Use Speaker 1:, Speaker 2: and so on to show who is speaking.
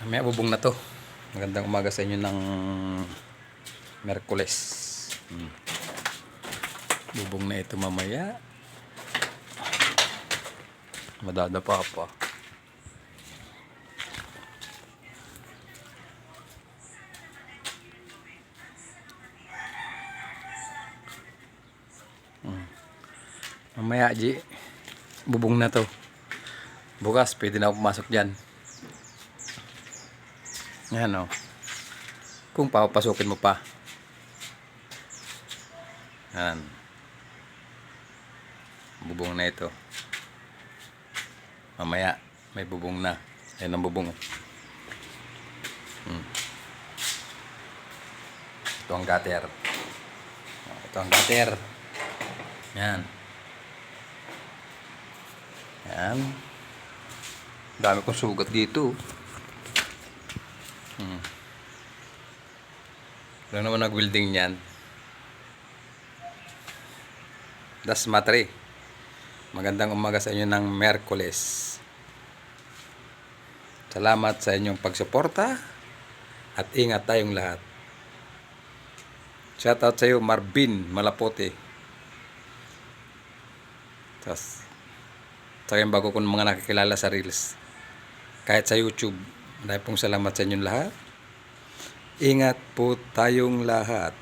Speaker 1: Mamaya bubong na to. Magandang umaga sa inyo ng Merkules. Hmm. Bubong na ito mamaya. Madadapa pa. Hmm. Mamaya, Ji. Bubong na to. Bukas, pwede na ako pumasok dyan. Yan o. Kung papapasukin mo pa. Yan. Bubong na ito. Mamaya, may bubong na. Yan ang bubong. Hmm. Ito ang gutter. Ito ang gutter. Yan. Yan. Dami kong sugat dito. Hmm. Lang naman nag-welding niyan. Das Matre. Magandang umaga sa inyo ng Merkules. Salamat sa inyong pagsuporta at ingat tayong lahat. Shoutout sa iyo Marvin Malapote. Tas sa yung bago kong mga nakikilala sa Reels. Kahit sa YouTube. Dahil pong salamat sa inyong lahat. Ingat po tayong lahat.